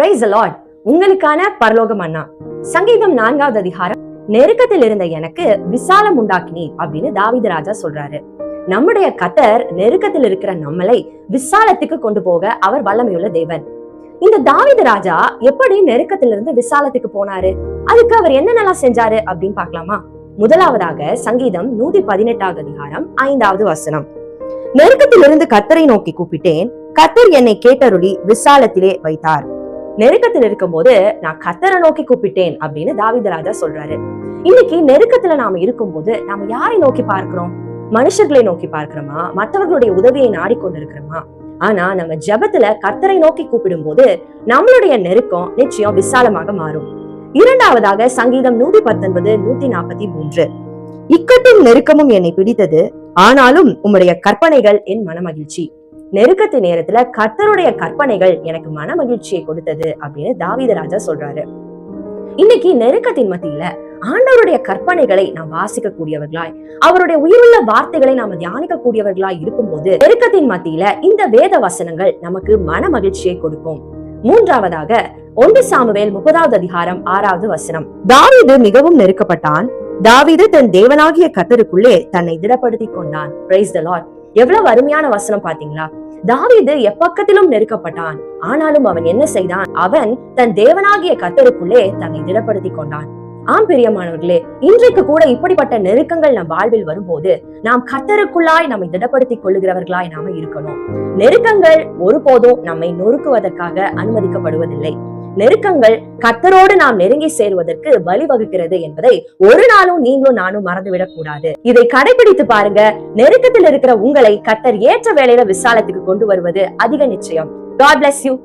Price Lord உங்களுக்கான பரலோகம் அண்ணா. சங்கீதம் நான்காவது அதிகாரம். நெருக்கத்தில் இருந்த எனக்கு விசாலம் உண்டாக்கினி அப்படின்னு தாவித ராஜா சொல்றாரு. நம்முடைய கத்தர் நெருக்கத்தில் இருக்கிற நம்மளை விசாலத்துக்கு கொண்டு போக அவர் வல்லமையுள்ள தேவன். இந்த தாவித ராஜா எப்படி நெருக்கத்திலிருந்து விசாலத்துக்கு போனாரு? அதுக்கு அவர் என்னென்னலாம் செஞ்சாரு அப்படின்னு பாக்கலாமா முதலாவதாக சங்கீதம் நூத்தி பதினெட்டாவது அதிகாரம் ஐந்தாவது வசனம். நெருக்கத்திலிருந்து கத்தரை நோக்கி கூப்பிட்டேன். கத்தர் என்னை கேட்டருளி விசாலத்திலே வைத்தார். நெருக்கத்தில் இருக்கும்போது நான் கத்தரை நோக்கி கூப்பிட்டேன் அப்படின்னு தாவிதராஜா சொல்றாரு. இன்னைக்கு நெருக்கத்துல நாம இருக்கும்போது நாம யாரை நோக்கி பார்க்கிறோம்? மனுஷர்களை நோக்கி பார்க்கிறோமா? மற்றவர்களுடைய உதவியை நாடிக்கொண்டிருக்கிறோமா? ஆனா நம்ம ஜெபத்துல கர்த்தரை நோக்கி கூப்பிடும் போது நம்மளுடைய நெருக்கம் நிச்சயம் விசாலமாக மாறும். இரண்டாவதாக சங்கீதம் நூத்தி பத்தொன்பது நூத்தி நாற்பத்தி மூன்று. இக்கட்டும் நெருக்கமும் என்னை பிடித்தது ஆனாலும் உம்முடைய கற்பனைகள் என் மனமகிழ்ச்சி. நெருக்கத்து நேரத்துல கர்த்தருடைய கற்பனைகள் எனக்கு மன மகிழ்ச்சியை கொடுத்தது அப்படின்னு தாவீது ராஜா சொல்றாரு. இன்னைக்கு நெருக்கத்தின் மத்தியில ஆண்டவருடைய கற்பனைகளை நாம் வாசிக்க கூடியவர்களாய் அவருடைய உயிருள்ள வார்த்தைகளை நாம் தியானிக்க கூடியவர்களாய் இருக்கும்போது நெருக்கத்தின் மத்தியில இந்த வேத வசனங்கள் நமக்கு மன மகிழ்ச்சியை கொடுக்கும். மூன்றாவதாக ஒன்று சாமுவேல் முப்பதாவது அதிகாரம் ஆறாவது வசனம். தாவிது மிகவும் நெருக்கப்பட்டான். தாவிது தன் தேவனாகிய கத்தருக்குள்ளே தன்னை திடப்படுத்தி கொண்டான். பிரைஸ் த லார்ட் எவ்வளவு அருமையான வசனம் பாத்தீங்களா? தாவீது எப்பக்கத்திலும் நெருக்கப்பட்டான். ஆனாலும் அவன் என்ன செய்தான்? அவன் தன் தேவனாகிய கத்தருக்குள்ளே தன்னை திடப்படுத்தி கொண்டான். ஆம் பிரியமானவர்களே இன்றைக்கு கூட இப்படிப்பட்ட நெருக்கங்கள் நம் வாழ்வில் வரும்போது நாம் கத்தருக்குள்ளாய் நம்மை திடப்படுத்திக் கொள்ளுகிறவர்களாய் நாம இருக்கணும். நெருக்கங்கள் ஒருபோதும் நம்மை நொறுக்குவதற்காக அனுமதிக்கப்படுவதில்லை. நெருக்கங்கள் கத்தரோடு நாம் நெருங்கி சேருவதற்கு வழிவகுக்கிறது என்பதை ஒரு நாளும் நீங்களும் நானும் மறந்துவிடக் கூடாது. இதை கடைபிடித்து பாருங்க. நெருக்கத்தில் இருக்கிற உங்களை கத்தர் ஏற்ற வேலையில விசாலத்துக்கு கொண்டு வருவது அதிக நிச்சயம். God bless you